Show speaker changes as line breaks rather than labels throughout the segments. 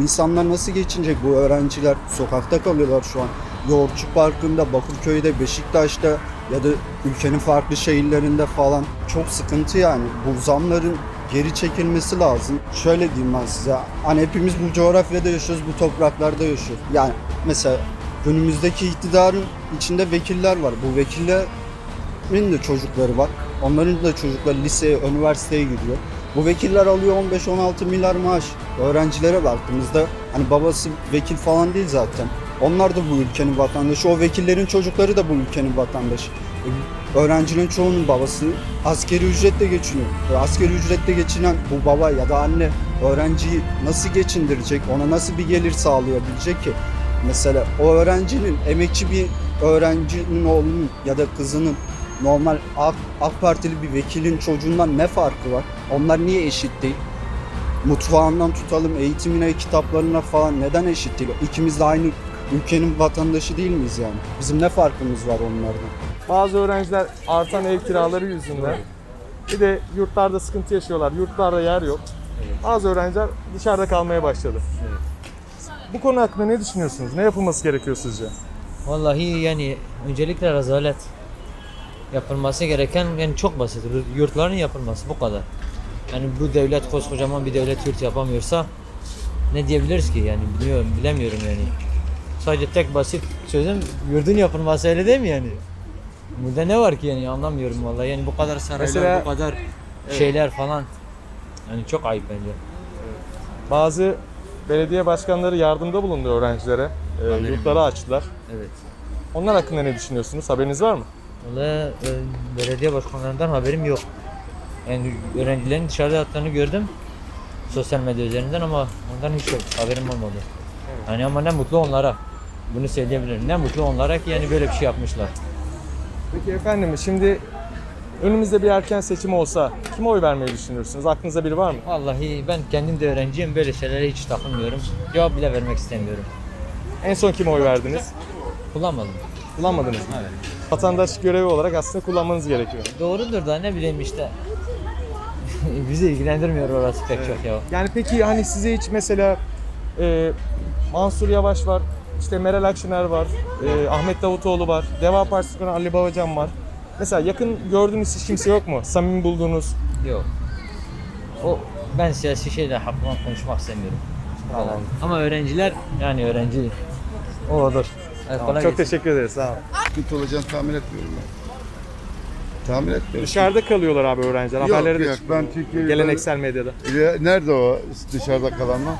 İnsanlar nasıl geçinecek? Bu öğrenciler sokakta kalıyorlar şu an. Yoğurtçu Parkı'nda, Bakırköy'de, Beşiktaş'ta ya da ülkenin farklı şehirlerinde falan çok sıkıntı yani. Bu zamların geri çekilmesi lazım. Şöyle diyeyim ben size. Hani hepimiz bu coğrafyada yaşıyoruz, bu topraklarda yaşıyoruz. Yani mesela günümüzdeki iktidarın içinde vekiller var. Bu vekillerin de çocukları var. Onların da çocukları liseye, üniversiteye gidiyor. Bu vekiller alıyor 15-16 milyar maaş. Öğrencilere baktığımızda hani babası vekil falan değil zaten. Onlar da bu ülkenin vatandaşı. O vekillerin çocukları da bu ülkenin vatandaşı. E, Öğrencinin çoğunun babası askeri ücretle geçiniyor. Ve askeri ücretle geçinen bu baba ya da anne öğrenciyi nasıl geçindirecek, ona nasıl bir gelir sağlayabilecek ki? Mesela o öğrencinin, emekçi bir öğrencinin oğlunun ya da kızının normal AK, AK Partili bir vekilin çocuğundan ne farkı var? Onlar niye eşit değil? Mutfağından tutalım, eğitimine, kitaplarına falan neden eşit değil? İkimiz de aynı ülkenin vatandaşı değil miyiz yani? Bizim ne farkımız var onlardan?
Bazı öğrenciler artan ev kiraları yüzünden bir de yurtlarda sıkıntı yaşıyorlar. Yurtlarda yer yok. Bazı öğrenciler dışarıda kalmaya başladı. Bu konu hakkında ne düşünüyorsunuz? Ne yapılması gerekiyor sizce?
Vallahi yani öncelikle rezalet. Yapılması gereken yani çok basit. Yurtların yapılması bu kadar. Yani bu devlet koskocaman bir devlet yurt yapamıyorsa ne diyebiliriz ki yani biliyorum bilemiyorum yani. Sadece tek basit çözüm yurdun yapılması öyle değil mi yani? Burada ne var ki yani anlamıyorum vallahi yani bu kadar saraylar
Mesela-
bu kadar şeyler falan. Yani çok ayıp bence.
Bazı belediye başkanları yardımda bulundu öğrencilere. Ee, yurtları açtılar.
Evet.
Onlar hakkında ne düşünüyorsunuz? Haberiniz var mı?
Vallahi e, belediye başkanlarından haberim yok. Yani öğrencilerin dışarıda yattığını gördüm sosyal medya üzerinden ama ondan hiç yok haberim olmadı. Yani ama ne mutlu onlara. Bunu söyleyebilirim. Ne mutlu onlara ki yani böyle bir şey yapmışlar.
Peki efendim şimdi önümüzde bir erken seçim olsa kime oy vermeyi düşünürsünüz? Aklınızda biri var mı?
Vallahi ben kendim de öğrenciyim böyle şeylere hiç takılmıyorum. Cevap bile vermek istemiyorum.
En son kime oy verdiniz?
Kullanmadım.
Kullanmadınız mı? Vatandaş görevi olarak aslında kullanmanız gerekiyor.
Doğrudur da ne bileyim işte. Bizi ilgilendirmiyor orası pek çok ya.
Yani peki hani size hiç mesela e, Mansur Yavaş var, işte Meral Akşener var, e, Ahmet Davutoğlu var, Deva Partisi kuran Ali Babacan var. Mesela yakın gördüğünüz hiç kimse yok mu? Samimi bulduğunuz?
Yok. O ben siyasi şeyler hakkında konuşmak istemiyorum.
Tamam.
Ama öğrenciler yani öğrenci. O olur. Evet, kolay
Çok
gelsin.
teşekkür ederiz. Sağ olun.
Sıkıntı olacağını tahmin etmiyorum ben. Tahmin etmiyorum.
Dışarıda kalıyorlar abi öğrenciler.
Yok,
Haberleri de
yok.
çıkıyor.
Ben Türkiye'de-
Geleneksel medyada.
Ya, Nerede o dışarıda kalanlar?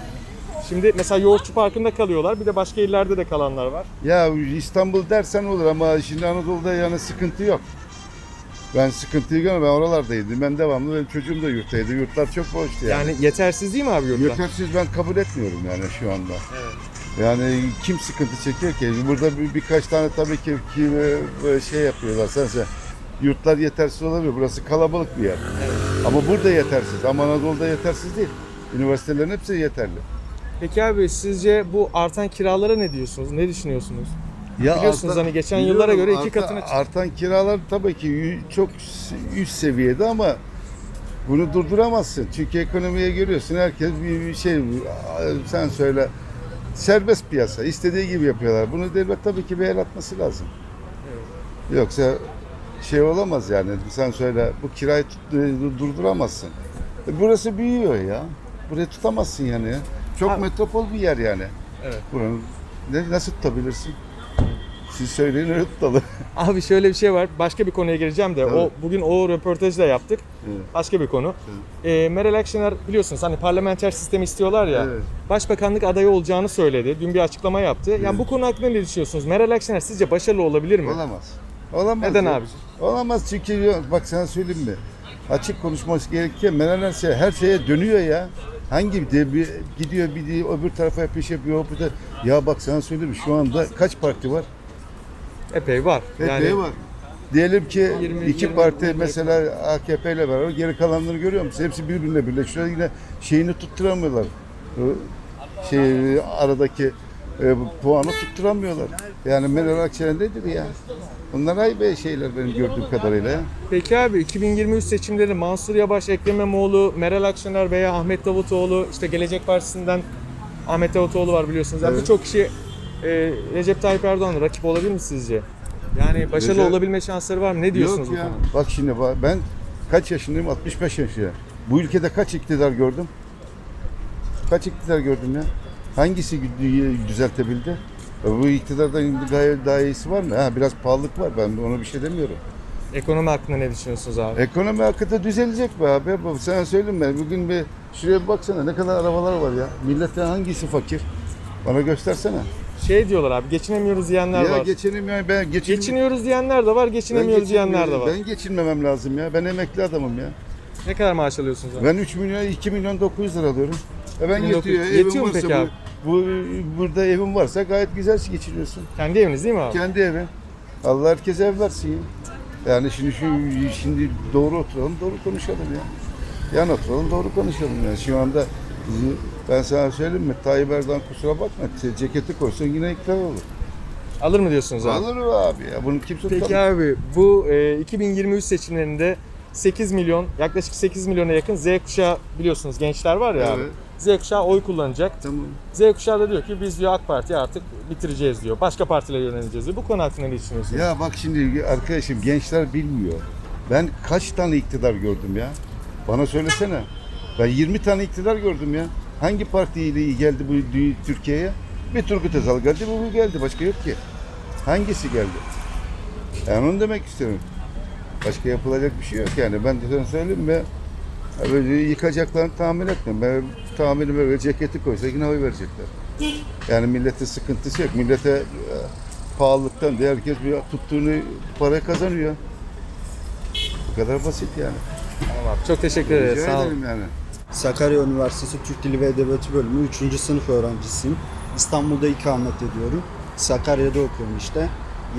Şimdi mesela Yoğurtçu Parkı'nda kalıyorlar. Bir de başka illerde de kalanlar var.
Ya İstanbul dersen olur ama şimdi Anadolu'da yani sıkıntı yok. Ben sıkıntıyı görmedim. Ben oralardaydım. Ben devamlı benim çocuğum da yurttaydı. Yurtlar çok boştu yani.
Yani yetersiz değil mi abi yurtlar?
Yetersiz ben kabul etmiyorum yani şu anda. Yani kim sıkıntı çekiyor ki? Burada bir, birkaç tane tabii ki, ki böyle şey yapıyorlar. Sen sen yurtlar yetersiz olabilir. Burası kalabalık bir yer. Ama burada yetersiz. Ama Anadolu'da yetersiz değil. Üniversitelerin hepsi yeterli.
Peki abi sizce bu artan kiralara ne diyorsunuz? Ne düşünüyorsunuz?
Ya
Biliyorsunuz hani geçen yıllara göre iki
artan-
katına çıktı.
Artan kiralar tabii ki çok üst seviyede ama bunu durduramazsın. Çünkü ekonomiye görüyorsun herkes bir şey sen söyle serbest piyasa istediği gibi yapıyorlar. Bunu devlet tabii ki bir el atması lazım. Yoksa şey olamaz yani sen söyle bu kirayı tut- e, durduramazsın. E, Burası büyüyor ya. Burayı tutamazsın yani. ya. Çok
Abi-
metropol bir yer yani.
Evet.
Buranın ne, nasıl tutabilirsin? Siz söyleyin öyle tutalım.
Abi şöyle bir şey var. Başka bir konuya gireceğim de. O
Evet.
bugün o röportajı da yaptık.
Evet.
Başka bir konu. Ee, Meral Akşener biliyorsunuz hani parlamenter sistem istiyorlar ya.
Evet.
Başbakanlık adayı olacağını söyledi. Dün bir açıklama yaptı. Yani bu konu hakkında ne düşünüyorsunuz? Meral Akşener sizce başarılı olabilir mi?
Olamaz. Olamaz.
Neden abi?
Olamaz çünkü bak sana söyleyeyim mi? Açık konuşması gerekirken Meral Akşener her şeye dönüyor ya. Hangi de bir gidiyor bir de öbür tarafa şey yapıyor. öbür tarafa- Ya bak sana söyleyeyim? Şu anda kaç parti var?
Epey var.
Epey var. Diyelim ki
20,
iki
20,
parti
20
mesela AKP ile beraber geri kalanları görüyor musun? Hepsi birbirine birleşiyor. Yine şeyini tutturamıyorlar. Şey aradaki e, puanı tutturamıyorlar. Yani Meral Akşener nedir ya? Bunlar ayıp şeyler benim gördüğüm kadarıyla. ya.
Peki abi 2023 seçimleri Mansur Yavaş, Ekrem İmamoğlu, Meral Akşener veya Ahmet Davutoğlu işte Gelecek Partisi'nden Ahmet Davutoğlu var biliyorsunuz. Yani
Evet.
birçok kişi e, Recep Tayyip Erdoğan'la rakip olabilir mi sizce? Yani başarılı
Recep-
olabilme şansları var mı? Ne diyorsunuz
Yok
bu
ya.
konuda?
Bak şimdi bak, ben kaç yaşındayım? 65 yaşında. Bu ülkede kaç iktidar gördüm? Kaç iktidar gördüm ya? Hangisi dü- düzeltebildi? E, Bu iktidardan gayet daha iyisi var mı? Ha, biraz pahalılık var. Ben ona bir şey demiyorum.
Ekonomi hakkında ne düşünüyorsunuz abi?
Ekonomi hakikaten düzelecek be abi. Bu- Sana söyleyeyim ben. Bugün bir şuraya bir baksana ne kadar arabalar var ya. Milletten hangisi fakir? Bana göstersene.
Şey diyorlar abi geçinemiyoruz diyenler
ya
var.
geçinim ya ben geçin,
Geçiniyoruz diyenler de var, geçinemiyoruz diyenler de var.
Ben geçinmemem lazım ya. Ben emekli adamım ya.
Ne kadar maaş alıyorsunuz abi?
Ben 3 milyon 2 milyon 900 lira alıyorum. E ben
1900.
yetiyor.
Yetiyor mu
varsa
peki
bu,
abi?
bu burada evim varsa gayet güzel geçiriyorsun.
Kendi eviniz değil mi abi?
Kendi evin. Allah herkese ev versin ya. Yani şimdi şu şimdi doğru oturalım, doğru konuşalım ya. Yan oturalım, doğru konuşalım ya. Şu anda bizi- ben sana söyleyeyim mi? Tayyip Erdoğan kusura bakma. ce- Ceketi koysan yine iktidar olur.
Alır mı diyorsunuz abi?
Alır abi ya. Bunu kimse
Peki
tutamaz.
abi bu e, 2023 seçimlerinde 8 milyon yaklaşık 8 milyona yakın Z kuşağı biliyorsunuz gençler var ya abi.
Evet.
Z kuşağı oy kullanacak.
Tamam.
Z kuşağı da diyor ki biz diyor AK Parti'yi artık bitireceğiz diyor. Başka partilere yöneleceğiz diyor. Bu konu hakkında ne düşünüyorsunuz?
Ya bak şimdi arkadaşım gençler bilmiyor. Ben kaç tane iktidar gördüm ya? Bana söylesene. Ben 20 tane iktidar gördüm ya. Hangi partiyle geldi bu Türkiye'ye? Bir Turgut Özal geldi, bu geldi. Başka yok ki. Hangisi geldi? Yani onu demek istiyorum. Başka yapılacak bir şey yok yani. Ben de sana söyleyeyim? Ya Böyle yıkacaklarını tahmin etmiyorum. Ben tahminime böyle ceketi koysa yine oy verecekler. Yani millete sıkıntısı yok. Millete e, pahalılıktan da herkes bir tuttuğunu para kazanıyor. Bu kadar basit yani.
Tamam abi. Çok teşekkür ederiz.
Rica ederim yani.
Sakarya Üniversitesi Türk Dili ve Edebiyatı bölümü 3. sınıf öğrencisiyim. İstanbul'da ikamet ediyorum. Sakarya'da okuyorum işte.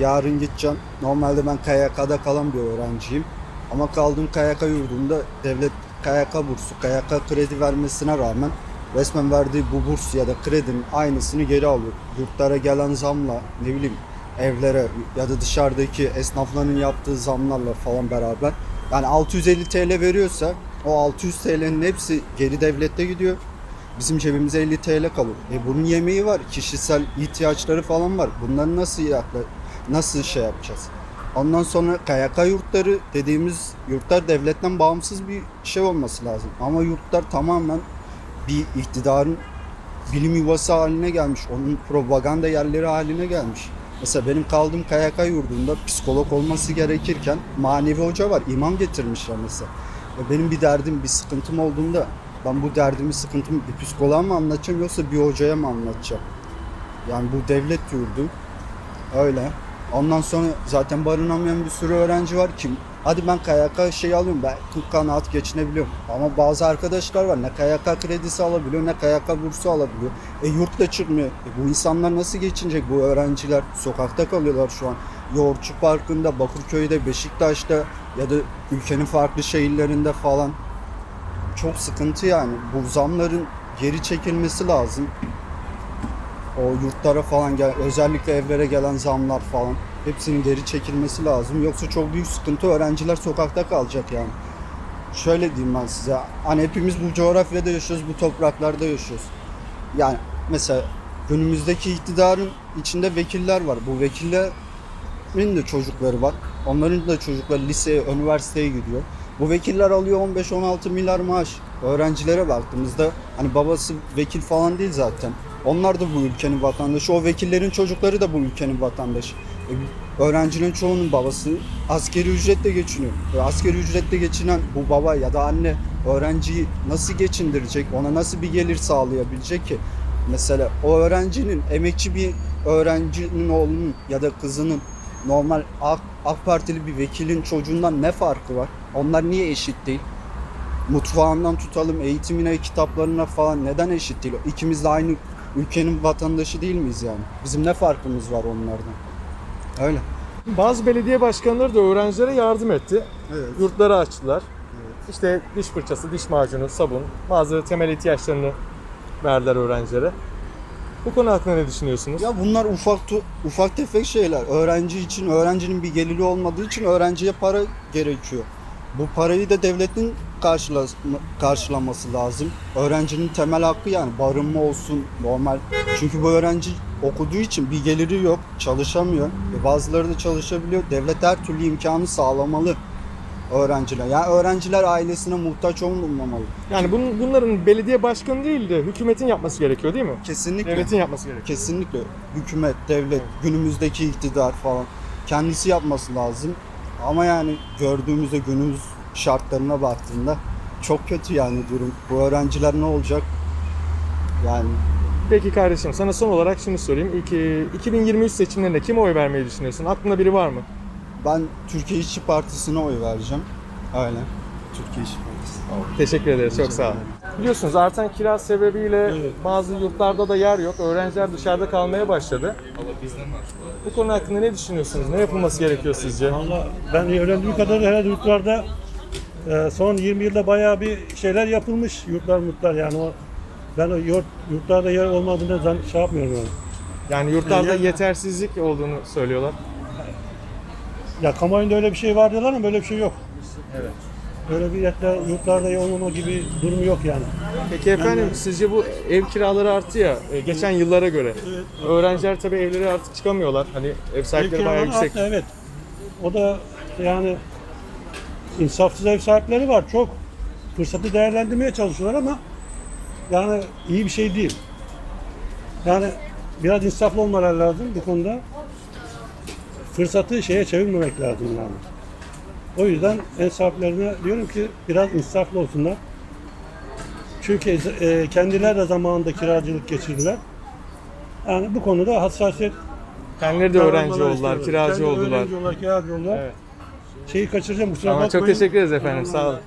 Yarın gideceğim. Normalde ben KYK'da kalan bir öğrenciyim. Ama kaldığım KYK yurdunda devlet KYK bursu, KYK kredi vermesine rağmen resmen verdiği bu burs ya da kredinin aynısını geri alıyor. Yurtlara gelen zamla ne bileyim evlere ya da dışarıdaki esnafların yaptığı zamlarla falan beraber yani 650 TL veriyorsa o 600 TL'nin hepsi geri devlette gidiyor. Bizim cebimize 50 TL kalıyor. E bunun yemeği var, kişisel ihtiyaçları falan var. Bunları nasıl yakla nasıl şey yapacağız? Ondan sonra KYK yurtları dediğimiz yurtlar devletten bağımsız bir şey olması lazım. Ama yurtlar tamamen bir iktidarın bilim yuvası haline gelmiş. Onun propaganda yerleri haline gelmiş. Mesela benim kaldığım KYK yurdunda psikolog olması gerekirken manevi hoca var. imam getirmişler mesela. Benim bir derdim, bir sıkıntım olduğunda ben bu derdimi, sıkıntımı bir psikoloğa mı anlatacağım yoksa bir hocaya mı anlatacağım? Yani bu devlet yurdu. Öyle. Ondan sonra zaten barınamayan bir sürü öğrenci var ki hadi ben KYK şey alıyorum ben 40 kanaat geçinebiliyorum. Ama bazı arkadaşlar var ne KYK kredisi alabiliyor ne KYK bursu alabiliyor. E yurt da çıkmıyor. E bu insanlar nasıl geçinecek bu öğrenciler? Sokakta kalıyorlar şu an. Yoğurtçu Parkı'nda, Bakırköy'de, Beşiktaş'ta ya da ülkenin farklı şehirlerinde falan çok sıkıntı yani. Bu zamların geri çekilmesi lazım. O yurtlara falan gel, özellikle evlere gelen zamlar falan hepsinin geri çekilmesi lazım. Yoksa çok büyük sıkıntı öğrenciler sokakta kalacak yani. Şöyle diyeyim ben size. Hani hepimiz bu coğrafyada yaşıyoruz, bu topraklarda yaşıyoruz. Yani mesela günümüzdeki iktidarın içinde vekiller var. Bu vekillerin de çocukları var. Onların da çocukları liseye, üniversiteye gidiyor. Bu vekiller alıyor 15-16 milyar maaş. Öğrencilere baktığımızda hani babası vekil falan değil zaten. Onlar da bu ülkenin vatandaşı. O vekillerin çocukları da bu ülkenin vatandaşı. Öğrencinin çoğunun babası askeri ücretle geçiniyor. Askeri ücretle geçinen bu baba ya da anne öğrenciyi nasıl geçindirecek? Ona nasıl bir gelir sağlayabilecek ki? Mesela o öğrencinin, emekçi bir öğrencinin oğlunun ya da kızının normal AK, AK Partili bir vekilin çocuğundan ne farkı var? Onlar niye eşit değil? Mutfağından tutalım, eğitimine, kitaplarına falan neden eşit değil? İkimiz de aynı ülkenin vatandaşı değil miyiz yani? Bizim ne farkımız var onlardan? Öyle.
Bazı belediye başkanları da öğrencilere yardım etti.
Evet.
Yurtları açtılar. İşte diş fırçası, diş macunu, sabun, bazı temel ihtiyaçlarını verdiler öğrencilere. Bu konu hakkında ne düşünüyorsunuz?
Ya bunlar ufak ufak tefek şeyler. Öğrenci için, öğrencinin bir geliri olmadığı için öğrenciye para gerekiyor. Bu parayı da devletin karşıla- karşılaması lazım. Öğrencinin temel hakkı yani barınma olsun normal. Çünkü bu öğrenci okuduğu için bir geliri yok, çalışamıyor. E bazıları da çalışabiliyor. Devlet her türlü imkanı sağlamalı öğrenciler. Yani öğrenciler ailesine muhtaç olmamalı.
Yani bunun, bunların belediye başkanı değil de hükümetin yapması gerekiyor değil mi?
Kesinlikle.
Devletin yapması gerekiyor.
Kesinlikle hükümet, devlet, günümüzdeki iktidar falan kendisi yapması lazım. Ama yani gördüğümüzde günümüz şartlarına baktığında çok kötü yani durum. Bu öğrenciler ne olacak? Yani
Peki kardeşim sana son olarak şunu sorayım. İlk, e, 2023 seçimlerinde kime oy vermeyi düşünüyorsun? Aklında biri var mı?
ben Türkiye İşçi Partisi'ne oy vereceğim. Öyle. Türkiye İşçi Partisi.
Teşekkür ederiz. Çok sağ olun. Biliyorsunuz artan kira sebebiyle bazı yurtlarda da yer yok. Öğrenciler dışarıda kalmaya başladı. Bu konu hakkında ne düşünüyorsunuz? Ne yapılması gerekiyor sizce?
Valla ben öğrendiğim kadarıyla herhalde yurtlarda e, son 20 yılda bayağı bir şeyler yapılmış yurtlar mutlar yani o ben o yurt, yurtlarda yer olmadığını zan, şey yapmıyorum yani.
Yani yurtlarda
Yani-
yetersizlik olduğunu söylüyorlar.
Ya kamuoyunda öyle bir şey var diyorlar ama böyle bir şey yok. Evet. Öyle bir yurtlar, yurtlarda olmama gibi durumu yok yani.
Peki efendim sizce bu ev kiraları arttı ya e, geçen yıllara göre. Öğrenciler tabii evlere artık çıkamıyorlar. Hani ev sahipleri
Ev
bayağı yüksek.
arttı, evet. O da yani insafsız ev sahipleri var çok. Fırsatı değerlendirmeye çalışıyorlar ama yani iyi bir şey değil. Yani biraz insaflı olmaları lazım bu konuda. Fırsatı şeye çevirmemek lazım yani. O yüzden ev sahiplerine diyorum ki biraz insaflı olsunlar. Çünkü e, kendileri de zamanında kiracılık geçirdiler. Yani bu konuda hassasiyet
Kendileri de öğrenci oldular,
istiyorlar.
kiracı
Kendi
oldular.
Öğrenci oldular, kiracı oldular.
Evet.
Şeyi kaçıracağım kusura
çok
bakmayın.
teşekkür ederiz efendim. Sağ olun.